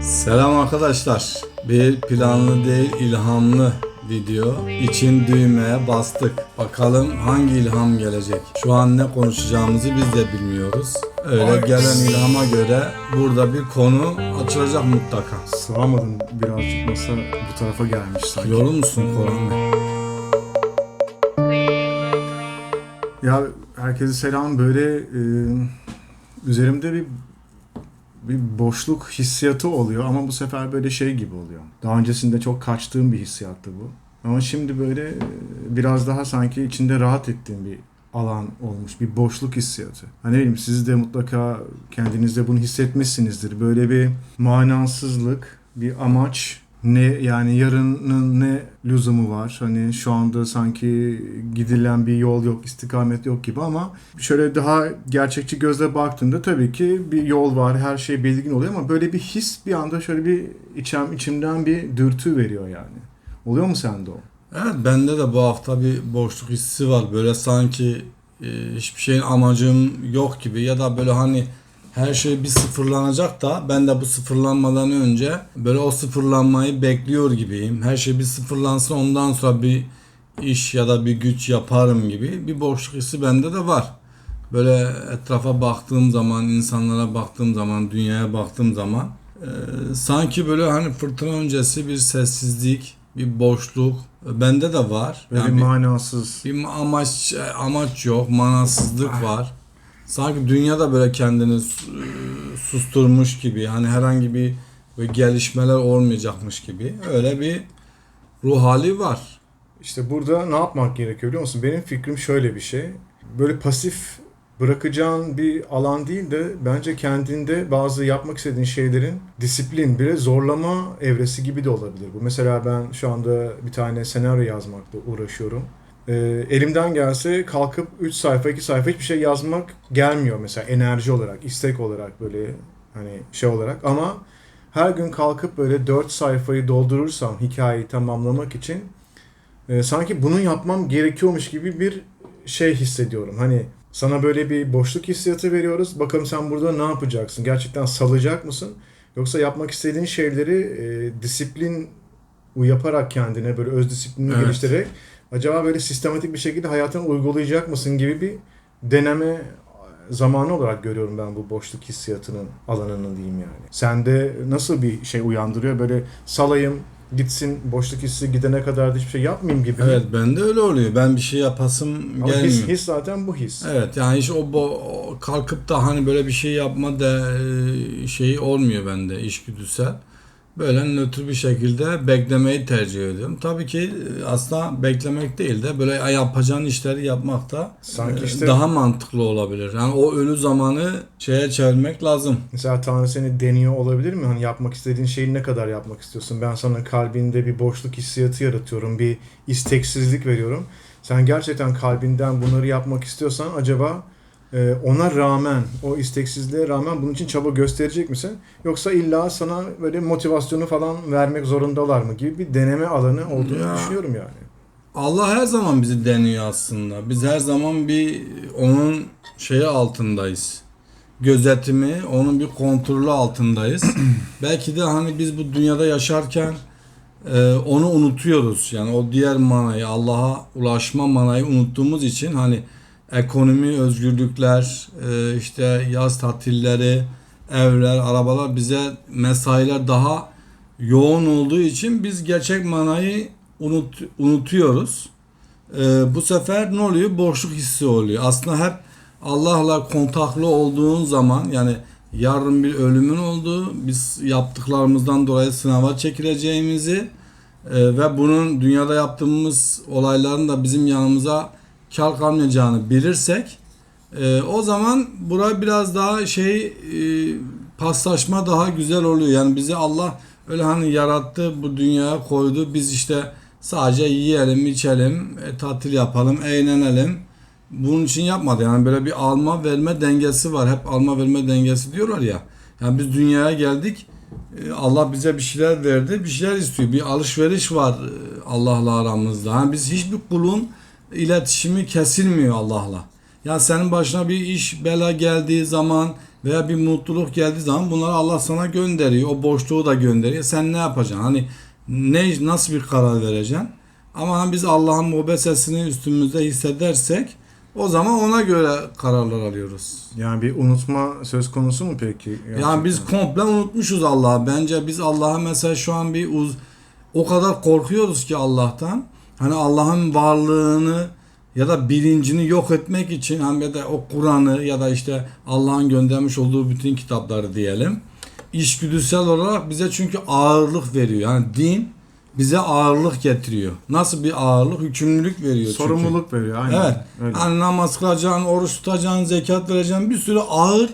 Selam arkadaşlar. Bir planlı değil ilhamlı video için düğmeye bastık. Bakalım hangi ilham gelecek. Şu an ne konuşacağımızı biz de bilmiyoruz. Öyle gelen ilhama göre burada bir konu açılacak mutlaka. Sığamadım birazcık masa bu tarafa gelmiş sanki. Yorul musun Koran Bey? Ya herkese selam böyle e, üzerimde bir bir boşluk hissiyatı oluyor ama bu sefer böyle şey gibi oluyor. Daha öncesinde çok kaçtığım bir hissiyattı bu. Ama şimdi böyle e, biraz daha sanki içinde rahat ettiğim bir alan olmuş. Bir boşluk hissiyatı. Hani bileyim siz de mutlaka kendinizde bunu hissetmişsinizdir. Böyle bir manasızlık, bir amaç ne yani yarının ne lüzumu var? Hani şu anda sanki gidilen bir yol yok, istikamet yok gibi ama şöyle daha gerçekçi gözle baktığında tabii ki bir yol var, her şey belirgin oluyor ama böyle bir his bir anda şöyle bir içem içimden bir dürtü veriyor yani. Oluyor mu sende o? Evet bende de bu hafta bir boşluk hissi var. Böyle sanki e, hiçbir şeyin amacım yok gibi ya da böyle hani her şey bir sıfırlanacak da ben de bu sıfırlanmadan önce böyle o sıfırlanmayı bekliyor gibiyim. Her şey bir sıfırlansın ondan sonra bir iş ya da bir güç yaparım gibi bir boşluk hissi bende de var. Böyle etrafa baktığım zaman, insanlara baktığım zaman, dünyaya baktığım zaman e, sanki böyle hani fırtına öncesi bir sessizlik, bir boşluk bende de var. Yani bir bir- manasız. bir amaç amaç yok, manasızlık var. Sanki dünyada böyle kendini su- susturmuş gibi, hani herhangi bir gelişmeler olmayacakmış gibi. Öyle bir ruh hali var. İşte burada ne yapmak gerekiyor biliyor musun? Benim fikrim şöyle bir şey. Böyle pasif bırakacağın bir alan değil de bence kendinde bazı yapmak istediğin şeylerin disiplin, bir zorlama evresi gibi de olabilir bu. Mesela ben şu anda bir tane senaryo yazmakla uğraşıyorum. Ee, elimden gelse kalkıp 3 sayfa 2 sayfa hiçbir şey yazmak gelmiyor mesela enerji olarak, istek olarak böyle hani şey olarak ama her gün kalkıp böyle 4 sayfayı doldurursam hikayeyi tamamlamak için e, sanki bunu yapmam gerekiyormuş gibi bir şey hissediyorum. Hani sana böyle bir boşluk hissiyatı veriyoruz. Bakalım sen burada ne yapacaksın? Gerçekten salacak mısın? Yoksa yapmak istediğin şeyleri e, disiplin yaparak kendine böyle öz disiplinini Evet. geliştirerek acaba böyle sistematik bir şekilde hayatına uygulayacak mısın gibi bir deneme zamanı olarak görüyorum ben bu boşluk hissiyatının alanını diyeyim yani. Sende nasıl bir şey uyandırıyor? Böyle salayım gitsin boşluk hissi gidene kadar da hiçbir şey yapmayayım gibi. Evet bende öyle oluyor. Ben bir şey yapasım Ama gelmiyor. his, his zaten bu his. Evet yani hiç o bo- kalkıp da hani böyle bir şey yapma da e, şeyi olmuyor bende işgüdüsel. Böyle nötr bir şekilde beklemeyi tercih ediyorum. Tabii ki e, aslında beklemek değil de böyle yapacağın işleri yapmak da Sanki e, işte- daha mantıklı olabilir. Yani o ölü zamanı şeye çevirmek lazım. Mesela Tanrı seni deniyor olabilir mi? Hani yapmak istediğin şeyi ne kadar yapmak istiyorsun? Ben sana kalbinde bir boşluk hissiyatı yaratıyorum. Bir isteksizlik veriyorum. Sen gerçekten kalbinden bunları yapmak istiyorsan acaba e, ona rağmen, o isteksizliğe rağmen bunun için çaba gösterecek misin? Yoksa illa sana böyle motivasyonu falan vermek zorundalar mı gibi bir deneme alanı olduğunu Ya. düşünüyorum yani. Allah her zaman bizi deniyor aslında. Biz her zaman bir onun şeyi altındayız. Gözetimi, onun bir kontrolü altındayız. Belki de hani biz bu dünyada yaşarken e, onu unutuyoruz. Yani o diğer manayı, Allah'a ulaşma manayı unuttuğumuz için hani ekonomi, özgürlükler, e, işte yaz tatilleri, evler, arabalar bize mesailer daha yoğun olduğu için biz gerçek manayı unut, unutuyoruz. Ee, bu sefer ne oluyor? Boşluk hissi oluyor. Aslında hep Allah'la kontaklı olduğun zaman yani yarın bir ölümün olduğu, biz yaptıklarımızdan dolayı sınava çekileceğimizi e, ve bunun dünyada yaptığımız olayların da bizim yanımıza kar kalmayacağını bilirsek e, o zaman bura biraz daha şey e, paslaşma daha güzel oluyor. Yani bizi Allah öyle hani yarattı bu dünyaya koydu. Biz işte sadece yiyelim, içelim, e, tatil yapalım, eğlenelim. Bunun için yapmadı. Yani böyle bir alma verme dengesi var. Hep alma verme dengesi diyorlar ya. Yani biz dünyaya geldik. e, Allah bize bir şeyler verdi. Bir şeyler istiyor. Bir alışveriş var e, Allah'la aramızda. Yani biz hiçbir kulun iletişimi kesilmiyor Allah'la. Yani senin başına bir iş bela geldiği zaman veya bir mutluluk geldiği zaman bunları Allah sana gönderiyor. O boşluğu da gönderiyor. Sen ne yapacaksın? Hani ne nasıl bir karar vereceksin? Ama hani biz Allah'ın mobesesini üstümüzde hissedersek o zaman ona göre kararlar alıyoruz. Yani bir unutma söz konusu mu peki? Yani biz komple unutmuşuz Allah'ı. Bence biz Allah'a mesela şu an bir uz o kadar korkuyoruz ki Allah'tan. Hani Allah'ın varlığını ya da bilincini yok etmek için hem ya da o Kur'an'ı ya da işte Allah'ın göndermiş olduğu bütün kitapları diyelim. İşgüdüsel olarak bize çünkü ağırlık veriyor. Yani din bize ağırlık getiriyor. Nasıl bir ağırlık? Hükümlülük veriyor çünkü. sorumluluk veriyor. Aynen. Evet. Öyle. Hani namaz kılacaksın, oruç tutacaksın, zekat vereceksin. Bir sürü ağır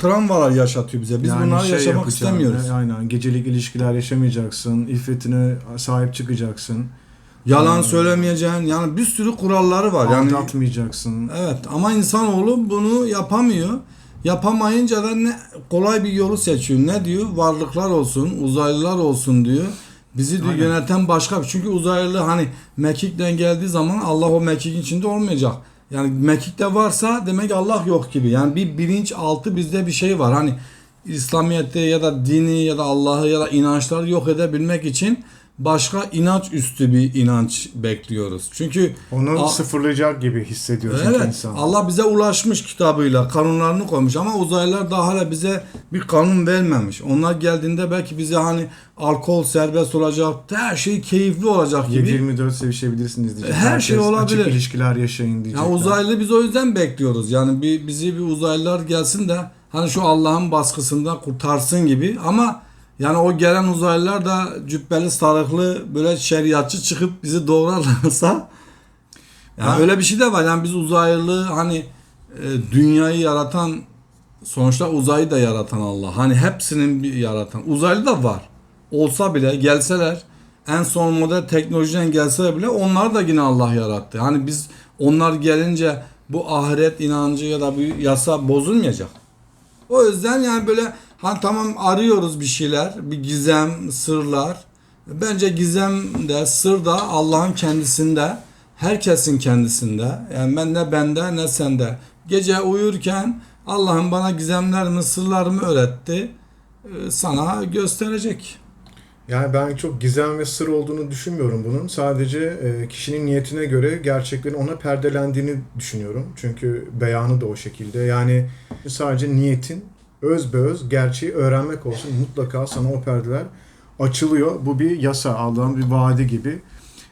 travmalar yaşatıyor bize. Biz Yani bunları şey yaşamak istemiyoruz. e, Aynen. Gecelik ilişkiler yaşamayacaksın. İffetine sahip çıkacaksın. Yalan söylemeyeceksin. Yani bir sürü kuralları var. Yani Aldatmayacaksın. evet ama insanoğlu bunu yapamıyor. Yapamayınca da ne kolay bir yolu seçiyor. Ne diyor? Varlıklar olsun, uzaylılar olsun diyor. Bizi diyor Aynen. yöneten başka. Çünkü uzaylı hani mekikten geldiği zaman Allah o mekikin içinde olmayacak. Yani mekikte varsa demek Allah yok gibi. Yani bir bilinç altı bizde bir şey var. Hani İslamiyet'te ya da dini ya da Allah'ı ya da inançları yok edebilmek için başka inanç üstü bir inanç bekliyoruz. Çünkü Onu A- sıfırlayacak gibi hissediyor çünkü Evet. insan. Allah bize ulaşmış kitabıyla kanunlarını koymuş ama uzaylılar daha hala bize bir kanun vermemiş. Onlar geldiğinde belki bize hani alkol serbest olacak, her şey keyifli olacak gibi. 7-24 sevişebilirsiniz diyecek. Her şey Herkes olabilir. Açık ilişkiler yaşayın diyecekler. Ya uzaylı biz o yüzden bekliyoruz. Yani bir bizi bir uzaylılar gelsin de hani şu Allah'ın baskısından kurtarsın gibi ama yani o gelen uzaylılar da cübbeli sarıklı böyle şeriatçı çıkıp bizi doğrarlarsa yani Ha. öyle bir şey de var. Yani biz uzaylı hani e, dünyayı yaratan sonuçta uzayı da yaratan Allah. Hani hepsinin bir yaratan. Uzaylı da var. Olsa bile gelseler en son model teknolojiden gelseler bile onlar da yine Allah yarattı. Hani biz onlar gelince bu ahiret inancı ya da bir yasa bozulmayacak. O yüzden yani böyle hani tamam arıyoruz bir şeyler, bir gizem, sırlar. Bence gizem de sır da Allah'ın kendisinde, herkesin kendisinde. Yani ben ne bende ne sende. Gece uyurken Allah'ın bana gizemlerimi, sırlarımı öğretti. Ee, Sana gösterecek. Yani ben çok gizem ve sır olduğunu düşünmüyorum bunun. Sadece e, kişinin niyetine göre gerçeklerin ona perdelendiğini düşünüyorum. Çünkü beyanı da o şekilde. Yani sadece niyetin öz be öz gerçeği öğrenmek olsun. Mutlaka sana o perdeler açılıyor. Bu bir yasa, Allah'ın bir vaadi gibi.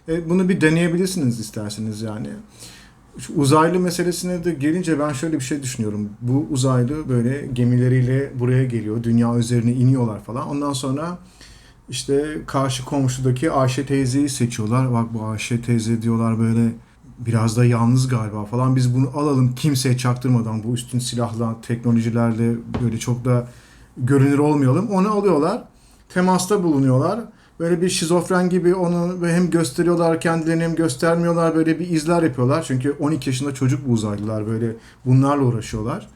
E, bunu bir deneyebilirsiniz isterseniz yani. Şu uzaylı meselesine de gelince ben şöyle bir şey düşünüyorum. Bu uzaylı böyle gemileriyle buraya geliyor. Dünya üzerine iniyorlar falan. Ondan sonra işte karşı komşudaki Ayşe teyzeyi seçiyorlar. Bak bu Ayşe teyze diyorlar böyle biraz da yalnız galiba falan. Biz bunu alalım kimseye çaktırmadan bu üstün silahla, teknolojilerle böyle çok da görünür olmayalım. Onu alıyorlar. Temasta bulunuyorlar. Böyle bir şizofren gibi onu hem gösteriyorlar kendilerini hem göstermiyorlar. Böyle bir izler yapıyorlar. Çünkü 12 yaşında çocuk bu uzaylılar böyle bunlarla uğraşıyorlar.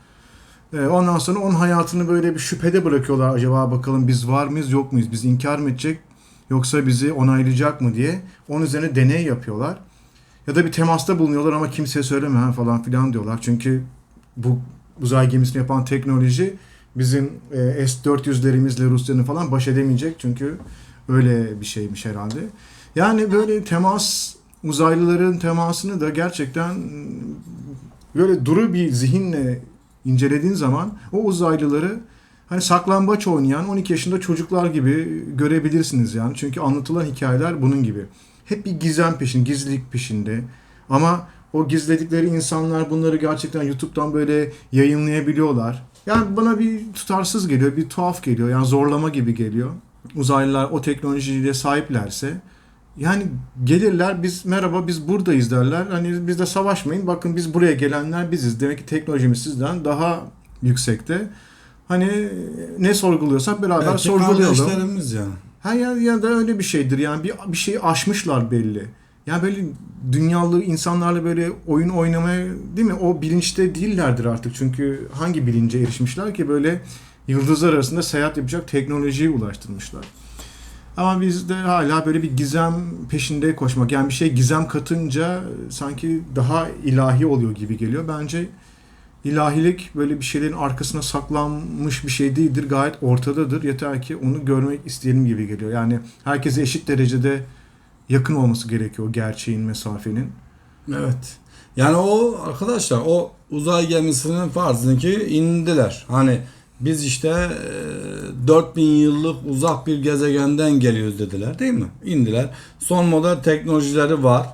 Ee, Ondan sonra onun hayatını böyle bir şüphede bırakıyorlar. Acaba bakalım biz var mıyız yok muyuz? Biz inkar mı edecek yoksa bizi onaylayacak mı diye. Onun üzerine deney yapıyorlar. Ya da bir temasta bulunuyorlar ama kimseye söyleme falan filan diyorlar. Çünkü bu uzay gemisini yapan teknoloji bizim e, S-400'lerimizle Rusya'nın falan baş edemeyecek. Çünkü öyle bir şeymiş herhalde. Yani böyle temas uzaylıların temasını da gerçekten böyle duru bir zihinle incelediğin zaman o uzaylıları hani saklambaç oynayan 12 yaşında çocuklar gibi görebilirsiniz yani. Çünkü anlatılan hikayeler bunun gibi. Hep bir gizem peşinde, gizlilik peşinde. Ama o gizledikleri insanlar bunları gerçekten YouTube'dan böyle yayınlayabiliyorlar. Yani bana bir tutarsız geliyor, bir tuhaf geliyor. Yani zorlama gibi geliyor. Uzaylılar o teknolojiye sahiplerse yani gelirler biz merhaba biz buradayız derler. Hani bizde savaşmayın. Bakın biz buraya gelenler biziz. Demek ki teknolojimiz sizden daha yüksekte. Hani ne sorguluyorsak beraber Belki sorgulayalım. kardeşlerimiz yani. Ha ya, ya da öyle bir şeydir yani bir, bir şeyi aşmışlar belli. Yani böyle dünyalı insanlarla böyle oyun oynamaya değil mi? O bilinçte değillerdir artık. Çünkü hangi bilince erişmişler ki böyle yıldızlar arasında seyahat yapacak teknolojiye ulaştırmışlar. Ama bizde hala böyle bir gizem peşinde koşmak. Yani bir şey gizem katınca sanki daha ilahi oluyor gibi geliyor. Bence ilahilik böyle bir şeylerin arkasına saklanmış bir şey değildir. Gayet ortadadır. Yeter ki onu görmek isteyelim gibi geliyor. Yani herkese eşit derecede yakın olması gerekiyor o gerçeğin, mesafenin. Evet. Yani o arkadaşlar o uzay gemisinin farzını ki indiler. Hani biz işte e, 4000 yıllık uzak bir gezegenden geliyoruz dediler değil mi? İndiler. Son model teknolojileri var.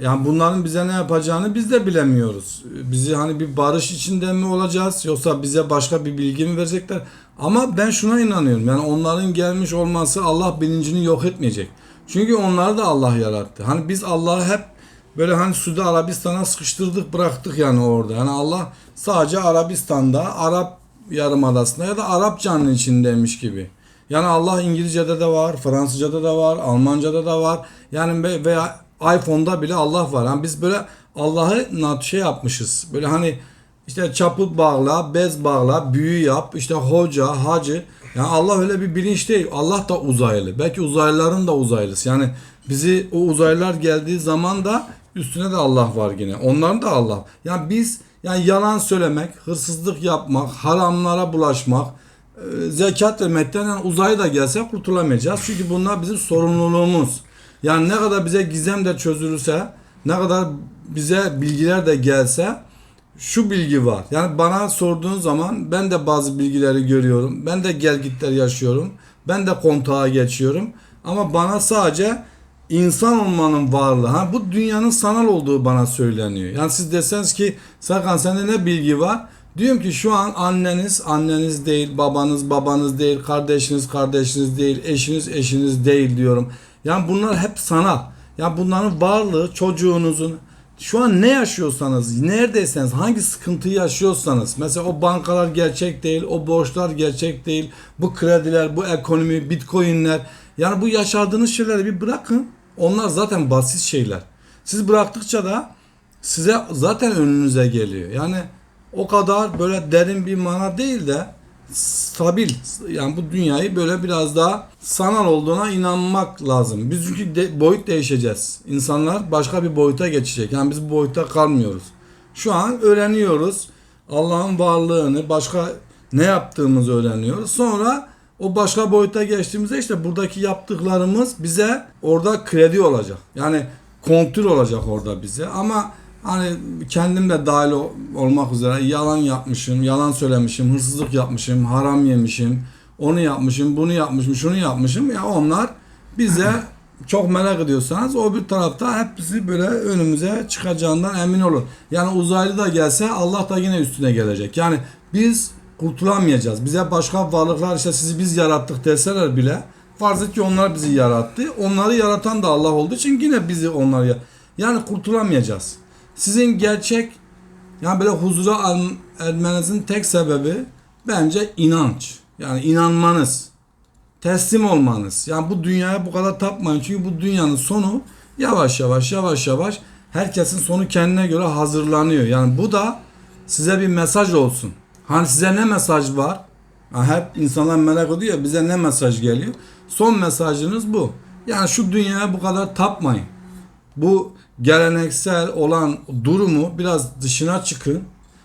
Yani bunların bize ne yapacağını biz de bilemiyoruz. Bizi hani bir barış içinde mi olacağız yoksa bize başka bir bilgi mi verecekler? Ama ben şuna inanıyorum. Yani onların gelmiş olması Allah bilincini yok etmeyecek. Çünkü onları da Allah yarattı. Hani biz Allah'ı hep böyle hani Suudi Arabistan'a sıkıştırdık bıraktık yani orada. Yani Allah sadece Arabistan'da, Arap Yarımadası'nda ya da Arapçanın içindeymiş gibi. Yani Allah İngilizce'de de var, Fransızca'da da var, Almanca'da da var. Yani ve- veya iPhone'da bile Allah var. Yani biz böyle Allah'ı şey yapmışız. Böyle hani işte çaput bağla, bez bağla, büyü yap, işte hoca, hacı. Yani Allah öyle bir bilinç değil. Allah da uzaylı. Belki uzaylıların da uzaylısı. Yani bizi o uzaylılar geldiği zaman da üstüne de Allah var yine. Onların da Allah. Yani biz yani yalan söylemek, hırsızlık yapmak, haramlara bulaşmak, e, zekat vermekten yani uzayı da gelse kurtulamayacağız. Çünkü bunlar bizim sorumluluğumuz. Yani ne kadar bize gizem de çözülürse, ne kadar bize bilgiler de gelse şu bilgi var. Yani bana sorduğun zaman ben de bazı bilgileri görüyorum. Ben de gelgitler yaşıyorum. Ben de kontağa geçiyorum. Ama bana sadece insan olmanın varlığı. Ha, bu dünyanın sanal olduğu bana söyleniyor. Yani siz deseniz ki Serkan sende ne bilgi var? Diyorum ki şu an anneniz anneniz değil, babanız babanız değil, kardeşiniz kardeşiniz değil, eşiniz eşiniz değil diyorum. Yani bunlar hep sanal. Yani bunların varlığı çocuğunuzun şu an ne yaşıyorsanız, neredeyseniz, hangi sıkıntıyı yaşıyorsanız, mesela o bankalar gerçek değil, o borçlar gerçek değil, bu krediler, bu ekonomi, bitcoinler, yani bu yaşadığınız şeyleri bir bırakın. Onlar zaten basit şeyler. Siz bıraktıkça da size zaten önünüze geliyor. Yani o kadar böyle derin bir mana değil de stabil. Yani bu dünyayı böyle biraz daha sanal olduğuna inanmak lazım. Biz çünkü de, boyut değişeceğiz. İnsanlar başka bir boyuta geçecek. Yani biz bu boyutta kalmıyoruz. Şu an öğreniyoruz. Allah'ın varlığını, başka ne yaptığımızı öğreniyoruz. Sonra o başka boyuta geçtiğimizde işte buradaki yaptıklarımız bize orada kredi olacak. Yani kontrol olacak orada bize. Ama hani kendim de dahil olmak üzere yalan yapmışım, yalan söylemişim, hırsızlık yapmışım, haram yemişim, onu yapmışım, bunu yapmışım, şunu yapmışım. Ya onlar bize çok merak ediyorsanız o bir tarafta hepsi böyle önümüze çıkacağından emin olun. Yani uzaylı da gelse Allah da yine üstüne gelecek. Yani biz kurtulamayacağız. Bize başka varlıklar işte sizi biz yarattık deseler bile farz et ki onlar bizi yarattı. Onları yaratan da Allah olduğu için yine bizi onlar ya yani kurtulamayacağız. Sizin gerçek yani böyle huzura ermenizin tek sebebi bence inanç. Yani inanmanız. Teslim olmanız. Yani bu dünyaya bu kadar tapmayın. Çünkü bu dünyanın sonu yavaş yavaş yavaş yavaş herkesin sonu kendine göre hazırlanıyor. Yani bu da size bir mesaj olsun. Hani size ne mesaj var? Ha, hep insanlar merak ediyor ya bize ne mesaj geliyor? Son mesajınız bu. Yani şu dünyaya bu kadar tapmayın. Bu geleneksel olan durumu biraz dışına çıkın.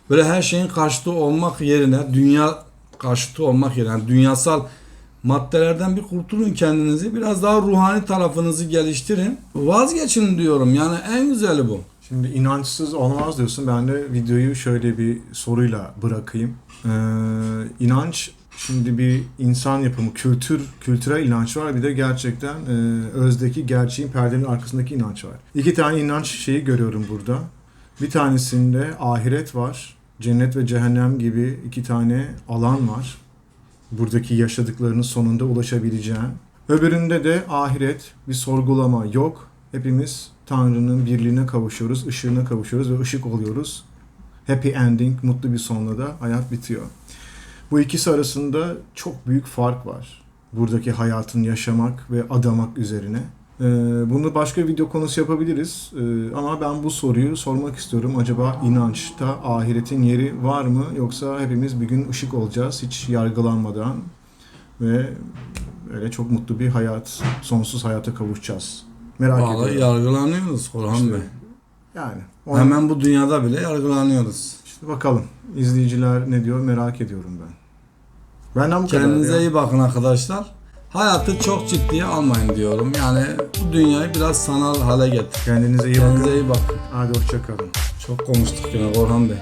Böyle her şeyin karşıtı olmak yerine dünya karşıtı olmak yerine yani dünyasal maddelerden bir kurtulun kendinizi. Biraz daha ruhani tarafınızı geliştirin. Vazgeçin diyorum. Yani en güzeli bu. Şimdi inançsız olmaz diyorsun. Ben de videoyu şöyle bir soruyla bırakayım. Ee, inanç şimdi bir insan yapımı, kültür, kültürel inanç var. Bir de gerçekten e, özdeki gerçeğin perdenin arkasındaki inanç var. İki tane inanç şeyi görüyorum burada. Bir tanesinde ahiret var. Cennet ve cehennem gibi iki tane alan var. Buradaki yaşadıklarının sonunda ulaşabileceğin. Öbüründe de ahiret, bir sorgulama yok. Hepimiz Tanrı'nın birliğine kavuşuyoruz, ışığına kavuşuyoruz ve ışık oluyoruz. Happy ending, mutlu bir sonla da hayat bitiyor. Bu ikisi arasında çok büyük fark var. Buradaki hayatın yaşamak ve adamak üzerine. Ee, bunu başka video konusu yapabiliriz. Ee, ama ben bu soruyu sormak istiyorum. Acaba inançta ahiretin yeri var mı? Yoksa hepimiz bir gün ışık olacağız hiç yargılanmadan ve öyle çok mutlu bir hayat, sonsuz hayata kavuşacağız. Merak Vallahi ediyorum. yargılanıyoruz Korhan İşte, Bey. Yani. onu- Hemen bu dünyada bile yargılanıyoruz. İşte Bakalım izleyiciler ne diyor merak ediyorum ben. Benden bu kadar. Kendinize ya. iyi bakın arkadaşlar. Hayatı çok ciddiye almayın diyorum. Yani bu dünyayı biraz sanal hale getir. Kendinize iyi bakın. Kendinize iyi bakın. Hadi hoşçakalın. Çok konuştuk yine Orhan Bey.